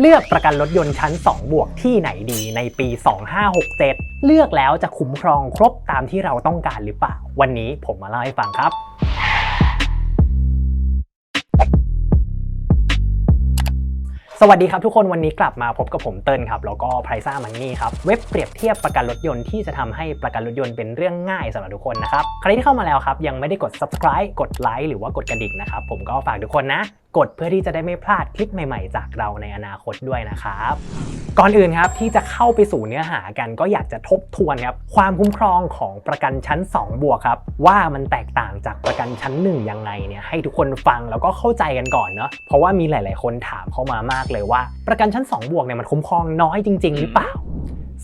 เลือกประกันรถยนต์ชั้น 2 บวกที่ไหนดีในปี 2567 เลือกแล้วจะคุ้มครองครบตามที่เราต้องการหรือเปล่า วันนี้ผมมาเล่าให้ฟังครับสวัสดีครับทุกคนวันนี้กลับมาพบกับผมเติ้ลครับแล้วก็ไพรซ่ามันนี่ครับเว็บเปรียบเทียบประกันรถยนต์ที่จะทำให้ประกันรถยนต์เป็นเรื่องง่ายสำหรับทุกคนนะครับใครที่เข้ามาแล้วครับยังไม่ได้กด subscribe กดไลค์หรือว่ากดกระดิ่งนะครับผมก็ฝากทุกคนนะ กดเพื่อที่จะได้ไม่พลาดคลิปใหม่ๆ จากเราในอนาคตด้วยนะครับ ก่อนอื่นครับที่จะเข้าไปสู่เนื้อหากันก็อยากจะทบทวนครับความคุ้มครองของประกันชั้น 2 บวกครับ ว่ามันแตกต่างจากประกันชั้น 1 ยังไงเนี่ยให้ทุกคนฟังแล้วก็เข้าใจกันก่อนเนาะเพราะว่ามีหลาย ๆ คนถามเข้ามามากเลยว่า ประกันชั้น 2 บวกเนี่ยมันคุ้มครองน้อยจริง ๆ หรือเปล่า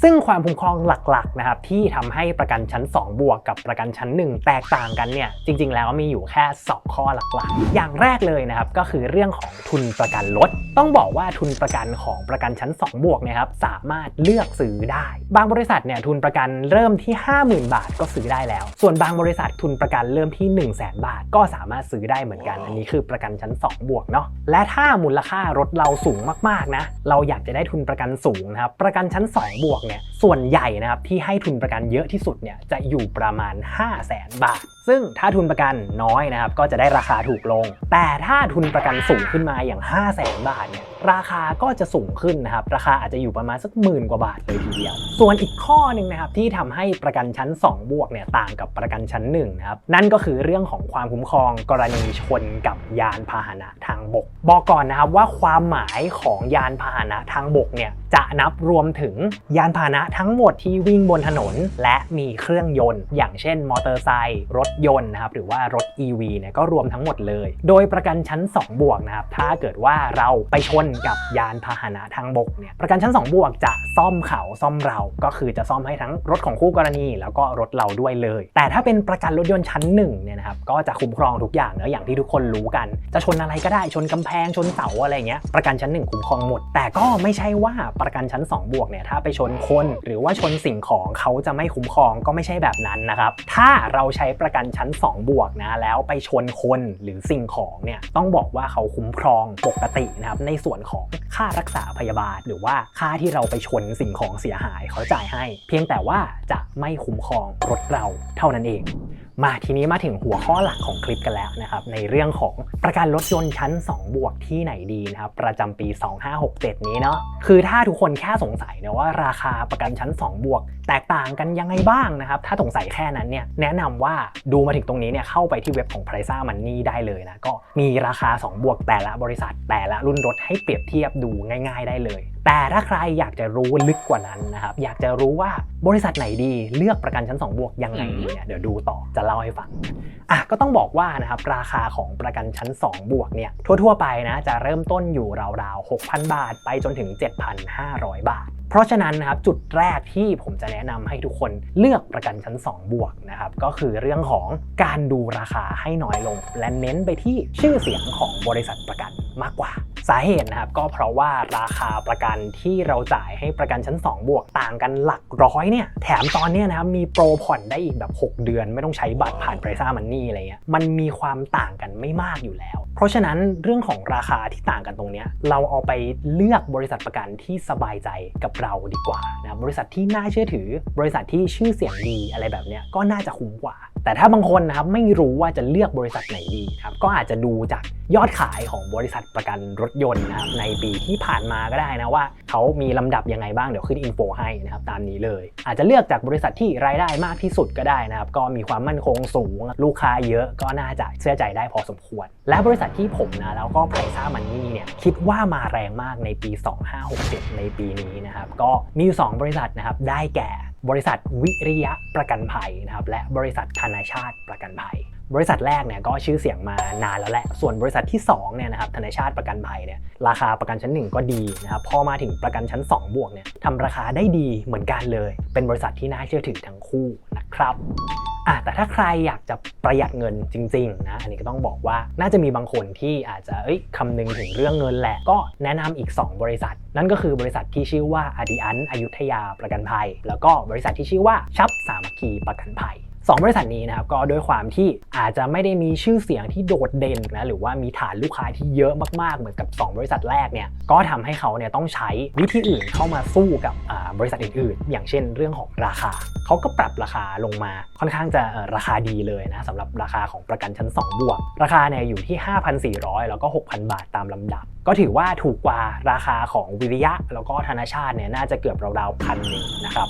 ซึ่งความคุ้มครองหลักๆนะครับที่ทำให้ประกันชั้น 2 บวกกับประกันชั้น 1 แตกต่างกันเนี่ยจริง ๆ แล้วมีอยู่แค่ 2 ข้อหลักๆ อย่างแรกเลยนะครับก็คือเรื่องของทุนประกันรถต้องบอกว่าทุนประกันของประกันชั้น 2 บวกนี่ยครับสามารถเลือกซื้อได้ บางบริษัทเนี่ยทุนประกันเริ่มที่ 50,000 บาทก็ซื้อได้แล้ว ส่วนบางบริษัททุนประกันเริ่มที่ 1 0 0 0 0แบาทก็สามารถซื้อได้เหมือนกัน อันนี้คือประกันชั้น 2 บวกเนาะและถ้ามูลค่ารถเราสูงมากๆนะเราอยากจะได้ทุนประกันสูงนะครับประกันชั้น 2 บวกเนี่ยส่วนใหญ่นะครับที่ให้ทุนประกันเยอะที่สุดเนี่ยจะอยู่ประมาณ 5 0 0แสนบาท ซึ่งถ้าทุนประกันน้อยนะครับก็จะได้ราคาถูกลง แต่ถ้าทุนประกันสูงขึ้นมาอย่าง 5 0 0แสนบาทเนี่ยราคาก็จะสูงขึ้นนะครับราคาอาจจะอยู่ประมาณสักหมื่นกว่าบาทเลยทีเดียว ส่วนอีกข้อหนึ่งนะครับที่ทำให้ประกันชั้น 2 บวกเนี่ยต่างกับประกันชั้น1นะครับนั่นก็คือเรื่องของความคุ้มครองกรณีชนกับยานพาหนะทางบก บอกก่อนนะครับว่าความหมายของยานพาหนะทางบกเนี่ยจะนับรวมถึงยานพาหนะทั้งหมดที่วิ่งบนถนน และมีเครื่องยนต์ อย่างเช่นมอเตอร์ไซค์รถยนต์นะครับหรือว่ารถ EV เนี่ยก็รวมทั้งหมดเลย โดยประกันชั้น 2 บวกนะครับถ้าเกิดว่าเราไปชนกับยานพาหนะทางบกเนี่ยประกันชั้น 2 บวกจะซ่อมเขาซ่อมเราก็คือจะซ่อมให้ทั้งรถของคู่กรณี แล้วก็รถเราด้วยเลย แต่ถ้าเป็นประกันรถยนต์ชั้น1เนี่ยนะครับก็จะคุ้มครองทุกอย่างเนอะอย่างที่ทุกคนรู้กัน จะชนอะไรก็ได้ชนกำแพงชนเสาอะไรเงี้ยประกันชั้น 1 คุ้มครองหมด แต่ก็ไม่ใช่ว่าประกันชั้น 2 บวกเนี่ยถ้าไปชนคน หรือว่าชนสิ่งของเขาจะไม่คุ้มครองก็ไม่ใช่แบบนั้นนะครับถ้าเราใช้ประกันชั้น 2 บวกนะแล้วไปชนคนหรือสิ่งของเนี่ยต้องบอกว่าเขาคุ้มครองปกตินะครับในส่วนของค่ารักษาพยาบาล หรือว่าค่าที่เราไปชนสิ่งของเสียหายเขาจ่ายให้ เพียงแต่ว่าจะไม่คุ้มครองรถเราเท่านั้นเอง มาทีนี้มาถึงหัวข้อหลักของคลิปกันแล้วนะครับในเรื่องของประกันรถยนต์ชั้น 2 บวกที่ไหนดีนะครับประจำปี 2567 นี้เนาะคือถ้าทุกคนแค่สงสัยนะว่าราคาประกันชั้น 2 บวก แตกต่างกันยังไงบ้างนะครับถ้าสงสัยแค่นั้นเนี่ยแนะนำว่าดูมาถึงตรงนี้เนี่ยเข้าไปที่เว็บของ p r i c e m o n e y ได้เลยนะก็มีราคา 2 บวกแต่ละบริษัทแต่ละรุ่นรถให้เปรียบเทียบดูง่าย ๆ ได้เลยแต่ถ้าใครอยากจะรู้ลึกกว่านั้นนะครับ อยากจะรู้ว่าบริษัทไหนดีเลือกประกันชั้น 2 บวกยังไงดีเนี่ยเดี๋ยวดูต่อจะเล่าให้ฟังอะก็ต้องบอกว่านะครับราคาของประกันชั้น 2 บวกเนี่ยทั่วๆไปนะจะเริ่มต้นอยู่ราวๆ 6,000 บาท ไปจนถึง 7,500 บาท เพราะฉะนั้นนะครับจุดแรกที่ผมจะแนะนำให้ทุกคนเลือกประกันชั้น 2 บวกนะครับก็คือเรื่องของการดูราคาให้น้อยลง และเน้นไปที่ชื่อเสียงของบริษัทประกัน มากกว่า สาเหตุนะครับก็เพราะว่าราคาประกันที่เราจ่ายให้ประกันชั้น 2 บวกต่างกันหลักร้อยเนี่ยแถมตอนเนี้ยนะครับมีโปรผ่อนได้อีกแบบ 6 เดือน ไม่ต้องใช้บัตรผ่านไพรซ่ามันนี่อะไรเงี้ยมันมีความต่างกันไม่มากอยู่แล้ว เพราะฉะนั้นเรื่องของราคาที่ต่างกันตรงเนี้ยเราเอาไปเลือกบริษัทประกันที่สบายใจกับเราดีกว่านะบริษัทที่น่าเชื่อถือ บริษัทที่ชื่อเสียงดีอะไรแบบเนี้ยก็น่าจะคุ้มกว่า แต่ถ้าบางคนนะครับไม่รู้ว่าจะเลือกบริษัทไหนดีครับก็อาจจะดูจากยอดขายของบริษัทประกันรถยนต์นะครับในปีที่ผ่านมาก็ได้นะว่าเขามีลำดับยังไงบ้างเดี๋ยวขึ้นอินโฟให้นะครับตามนี้เลย อาจจะเลือกจากบริษัทที่รายได้มากที่สุดก็ได้นะครับก็มีความมั่นคงสูง ลูกค้าเยอะก็น่าจะเชื่อใจได้พอสมควร และบริษัทที่ผมนะแล้วก็ไพรซ่ามันนี่เนี่ยคิดว่ามาแรงมากในปี 2567 ในปีนี้นะครับก็มีอยู่สองบริษัทนะครับได้แก่ บริษัทวิริยะประกันภัยนะครับและบริษัทธนาชาติประกันภัย บริษัทแรกเนี่ยก็ชื่อเสียงมานานแล้วแหละ ส่วนบริษัทที่2เนี่ยนะครับธนาชาติประกันภัยเนี่ยราคาประกันชั้น 1 ก็ดีนะครับพอมาถึงประกันชั้น 2 บวกเนี่ยทำราคาได้ดีเหมือนกันเลย เป็นบริษัทที่น่าเชื่อถือทั้งคู่ นะครับอะแต่ถ้าใครอยากจะประหยัดเงินจริงๆนะ อันนี้ก็ต้องบอกว่าน่าจะมีบางคนที่อาจจะเอ้ยคำนึงถึงเรื่องเงินแหละ ก็แนะนำอีก 2 บริษัท นั่นก็คือบริษัทที่ชื่อว่าอาดิอันอยุธยาประกันภัย แล้วก็บริษัทที่ชื่อว่าชับสามคคีประกันภัย 2 บริษัทนี้นะครับก็ด้วยความที่อาจจะไม่ได้มีชื่อเสียงที่โดดเด่นนะหรือว่ามีฐานลูกค้าที่เยอะมากๆเหมือนกับ 2 บริษัทแรกเนี่ยก็ทำให้เขาเนี่ยต้องใช้วิธีอื่นเข้ามาสู้กับบริษัทอื่นๆ อย่างเช่นเรื่องของราคา เขาก็ปรับราคาลงมาค่อนข้างจะราคาดีเลยนะสำหรับราคาของประกันชั้น 2 บวก ราคาเนี่ยอยู่ที่ 5,400 แล้วก็ 6,000 บาทตามลำดับ ก็ถือว่าถูกกว่าราคาของวิริยะ แล้วก็ธนาชาติเนี่ยน่าจะเกือบราวๆพันหนึ่งนะครับ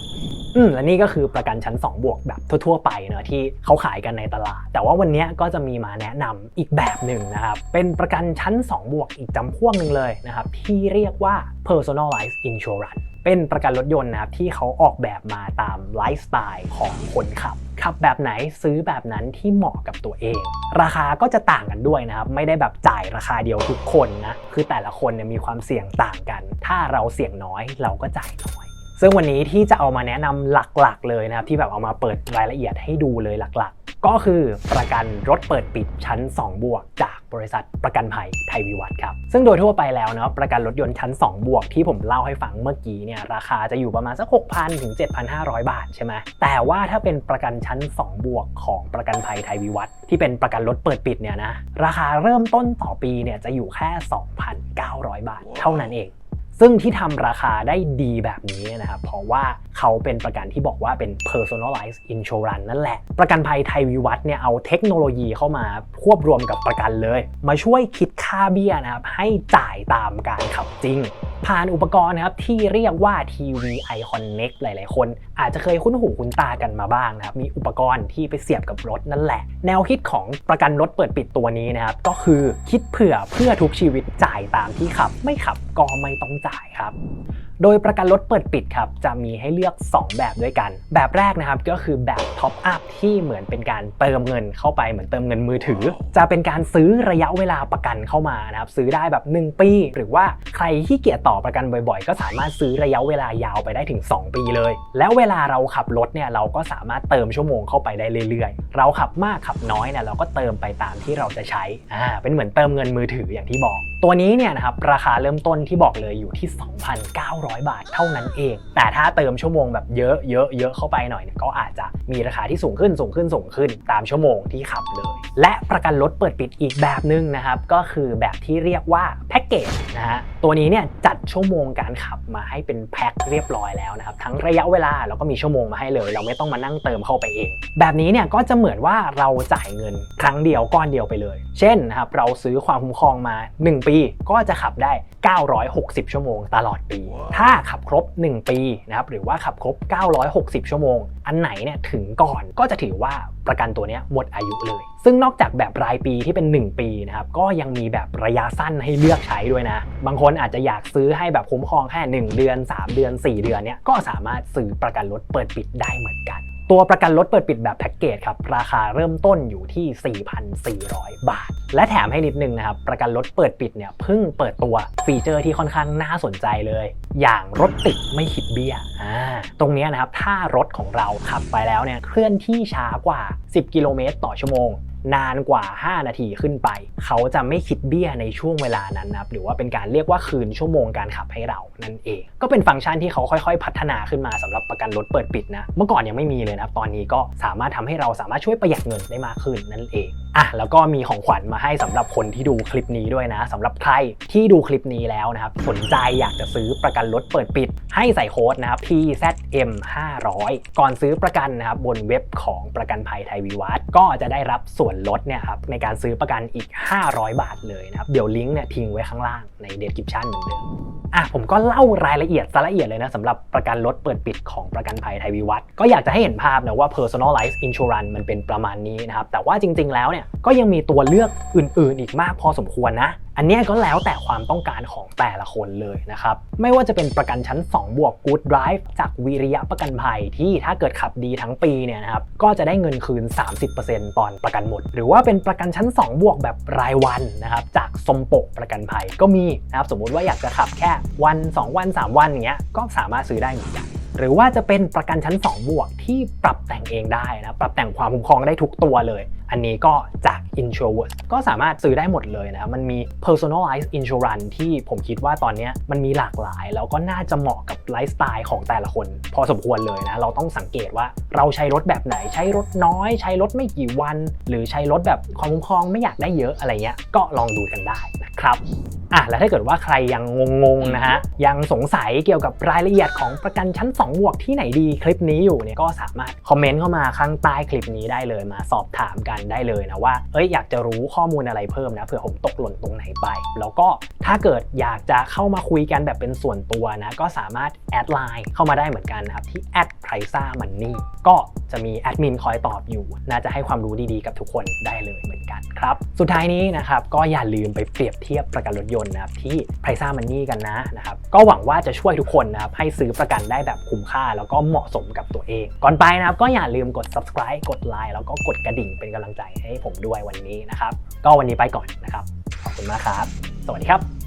อืมและนี่ก็คือประกันชั้น 2 บวกแบบทั่ว ๆ ไปเนอะที่เขาขายกันในตลาด แต่ว่าวันนี้ก็จะมีมาแนะนำอีกแบบหนึ่งนะครับ เป็นประกันชั้น 2 บวกอีกจำพวกหนึ่งเลยนะครับ ที่เรียกว่า personalized insurance เป็นประกันรถยนต์นะครับที่เขาออกแบบมาตามไลฟ์สไตล์ของคนขับ ขับแบบไหนซื้อแบบนั้นที่เหมาะกับตัวเอง ราคาก็จะต่างกันด้วยนะครับ ไม่ได้แบบจ่ายราคาเดียวทุกคนนะ คือแต่ละคนเนี่ยมีความเสี่ยงต่างกัน ถ้าเราเสี่ยงน้อยเราก็จ่ายน้อย ซึ่งวันนี้ที่จะเอามาแนะนำหลักๆ เลยนะครับที่แบบเอามาเปิดรายละเอียดให้ดูเลยหลักๆ ก็คือประกันรถเปิดปิดชั้น 2 บวก จากบริษัทประกันภัยไทยวิวัฒน์ครับซึ่งโดยทั่วไปแล้วเนาะประกันรถยนต์ชั้น 2 บวกที่ผมเล่าให้ฟังเมื่อกี้เนี่ยราคาจะอยู่ประมาณสัก 6,000 ถึง 7,500 บาทใช่ไหมแต่ว่าถ้าเป็นประกันชั้น 2 บวกของประกันภัยไทยวิวัฒน์ที่เป็นประกันรถเปิดปิดเนี่ยนะราคาเริ่มต้นต่อปีเนี่ยจะอยู่แค่ 2,900 บาท เท่านั้นเอง ซึ่งที่ทำราคาได้ดีแบบนี้นะครับ เพราะว่าเขาเป็นประกันที่บอกว่าเป็น personalized insurance นั่นแหละ ประกันภัยไทยวิวัฒน์เนี่ยเอาเทคโนโลยีเข้ามาควบรวมกับประกันเลย มาช่วยคิดค่าเบี้ยนะครับให้จ่ายตามการขับจริง ผ่านอุปกรณ์นะครับที่เรียกว่า TVI Connect หลาย ๆ คน อาจจะเคยคุ้นหูคุ้นตากันมาบ้างนะครับ มีอุปกรณ์ที่ไปเสียบกับรถนั่นแหละ แนวคิดของประกันรถเปิดปิดตัวนี้นะครับ ก็คือคิดเผื่อเพื่อทุกชีวิตจ่ายตามที่ขับ ไม่ขับก็ไม่ต้องจ่ายครับ โดยประกันรถเปิดปิดครับจะมีให้เลือก 2 แบบด้วยกัน แบบแรกนะครับก็คือแบบท็อปอัพที่เหมือนเป็นการเติมเงินเข้าไปเหมือนเติมเงินมือถือ จะเป็นการซื้อระยะเวลาประกันเข้ามานะครับซื้อได้แบบ 1 ปี หรือว่าใครที่เกียจต่อประกันบ่อยๆ ก็สามารถซื้อระยะเวลายาวไปได้ถึง 2 ปีเลย แล้วเวลาเราขับรถเนี่ยเราก็สามารถเติมชั่วโมงเข้าไปได้เรื่อยๆ เราขับมากขับน้อยเนี่ยเราก็เติมไปตามที่เราจะใช้อ่าเป็นเหมือนเติมเงินมือถืออย่างที่บอกตัวนี้เนี่ยนะครับราคาเริ่มต้นที่บอกเลยอยู่ที่ 2,900 บาทเท่านั้นเอง แต่ถ้าเติมชั่วโมงแบบเยอะเยอะเยอะเข้าไปหน่อยเนี่ยก็อาจจะมีราคาที่สูงขึ้นสูงขึ้นสูงขึ้นตามชั่วโมงที่ขับเลย และประกันรถเปิดปิดอีกแบบหนึ่งนะครับก็คือแบบที่เรียกว่าแพ็กเกจนะฮะตัวนี้เนี่ยจัดชั่วโมงการขับมาให้เป็นแพ็คเรียบร้อยแล้วนะครับทั้งระยะเวลาแล้วก็มีชั่วโมงมาให้เลย เราไม่ต้องมานั่งเติมเข้าไปเอง แบบนี้เนี่ยก็จะเหมือนว่าเราจ่ายเงินครั้งเดียวก้อนเดียวไปเลย เช่นนะครับเราซื้อความคุ้มครองมา 1ปีก็จะขับได้ 960 ชั่วโมงตลอดปี ถ้าขับครบ 1 ปีนะครับหรือว่าขับครบ 960 ชั่วโมง อันไหนเนี่ยถึงก่อนก็จะถือว่าประกันตัวเนี้ยหมดอายุเลย ซึ่งนอกจากแบบรายปีที่เป็น 1 ปีนะครับก็ยังมีแบบระยะสั้นให้เลือกใช้ด้วยนะ บางคนอาจจะอยากซื้อให้แบบคุ้มครองแค่ 1 เดือน 3 เดือน 4 เดือนเนี่ยก็สามารถซื้อประกันรถเปิดปิดได้เหมือนกัน ตัวประกันรถเปิดปิดแบบแพ็กเกจครับ ราคาเริ่มต้นอยู่ที่ 4,400 บาท และแถมให้นิดนึงนะครับ ประกันรถเปิดปิดเนี่ยเพิ่งเปิดตัวฟีเจอร์ที่ค่อนข้างน่าสนใจเลย อย่างรถติดไม่คิดเบี้ยอ่าตรงนี้นะครับ ถ้ารถของเราขับไปแล้วเนี่ยเคลื่อนที่ช้ากว่า 10 กิโลเมตรต่อชั่วโมง นานกว่า 5 นาทีขึ้นไป เขาจะไม่คิดเบี้ยในช่วงเวลานั้นนะครับหรือว่าเป็นการเรียกว่าคืนชั่วโมงการขับให้เรานั่นเอง ก็เป็นฟังก์ชันที่เขาค่อยๆ พัฒนาขึ้นมาสำหรับประกันรถเปิดปิดนะเมื่อก่อนยังไม่มีเลยนะตอนนี้ก็สามารถทำให้เราสามารถช่วยประหยัดเงินได้มากขึ้นนั่นเองอะแล้วก็มีของขวัญมาให้สำหรับคนที่ดูคลิปนี้ด้วยนะสำหรับใครที่ดูคลิปนี้แล้วนะครับสนใจอยากจะซื้อประกันรถเปิดปิด ให้ใส่โค้ดนะครับ PZM 500ก่อนซื้อประกันนะครับบนเว็บของประกันภัยไทยวิวัฒน์ก็จะได้รับส่วนลดเนี่ยครับในการซื้อประกันอีก 500 บาทเลยนะครับเดี๋ยวลิงก์เนี่ยทิ้งไว้ข้างล่างใน description เหมือนเดิมอะผมก็เล่ารายละเอียดซะละเอียดเลยนะสำหรับประกันรถเปิดปิดของประกันภัยไทยวิวัฒน์ก็อยากจะให้เห็นภาพนะว่า personalized insurance มันเป็นประมาณนี้นะครับแต่ว่าจริง ๆ แล้วเนี่ยก็ยังมีตัวเลือกอื่น ๆ อีกมากพอสมควรนะ อันนี้ก็แล้วแต่ความต้องการของแต่ละคนเลยนะครับ ไม่ว่าจะเป็นประกันชั้น 2 บวก Good Drive จากวิริยะประกันภัยที่ถ้าเกิดขับดีทั้งปีเนี่ยนะครับก็จะได้เงินคืน 30%ตอนประกันหมด หรือว่าเป็นประกันชั้น 2 บวกแบบรายวันนะครับจากสมปกประกันภัยก็มีนะครับสมมุติว่าอยากจะขับแค่วัน 2 วัน 3 วันอย่างเงี้ยก็สามารถซื้อได้เหมือนกัน หรือว่าจะเป็นประกันชั้น 2 บวกที่ปรับแต่งเองได้นะปรับแต่งความคุ้มครองได้ทุกตัวเลย อันนี้ก็จาก Insurance ก็สามารถซื้อได้หมดเลยนะมันมี personalized insurance ที่ผมคิดว่าตอนนี้มันมีหลากหลาย แล้วก็น่าจะเหมาะกับไลฟ์สไตล์ของแต่ละคน พอสมควรเลยนะเราต้องสังเกตว่าเราใช้รถแบบไหนใช้รถน้อย ใช้รถไม่กี่วัน หรือใช้รถแบบความคุ้มครองไม่อยากได้เยอะอะไรเงี้ยก็ลองดูกันได้นะครับ อะแล้วถ้าเกิดว่าใครยังงงๆนะฮะยังสงสัยเกี่ยวกับรายละเอียดของประกันชั้น2บวกที่ไหนดีคลิปนี้อยู่เนี่ยก็สามารถคอมเมนต์เข้ามาข้างใต้คลิปนี้ได้เลยมาสอบถามกันได้เลยนะว่าเอ้ยอยากจะรู้ข้อมูลอะไรเพิ่มนะเผื่อผมตกหล่นตรงไหนไป แล้วก็ถ้าเกิดอยากจะเข้ามาคุยกันแบบเป็นส่วนตัวนะก็สามารถแอดไลน์เข้ามาได้เหมือนกันนะครับที่ p r i c a money ก็จะมีแอดมินคอยตอบอยู่ น่าจะให้ความรู้ดีๆกับทุกคนได้เลยเหมือนกันครับสุดท้ายนี้นะครับก็อย่าลืมไปเปรียบเทียบประกันรถยนต์นะครับที่ไพซ่ามันนี่กันนะนะครับก็หวังว่าจะช่วยทุกคนนะครับให้ซื้อประกันได้แบบคุ้มค่า แล้วก็เหมาะสมกับตัวเอง ก่อนไปนะครับก็อย่าลืมกด subscribe กดไลค์แล้วก็กดกระดิ่งเป็นกำลังใจให้ผมด้วยวันนี้นะครับก็วันนี้ไปก่อนนะครับขอบคุณมากครับ สวัสดีครับ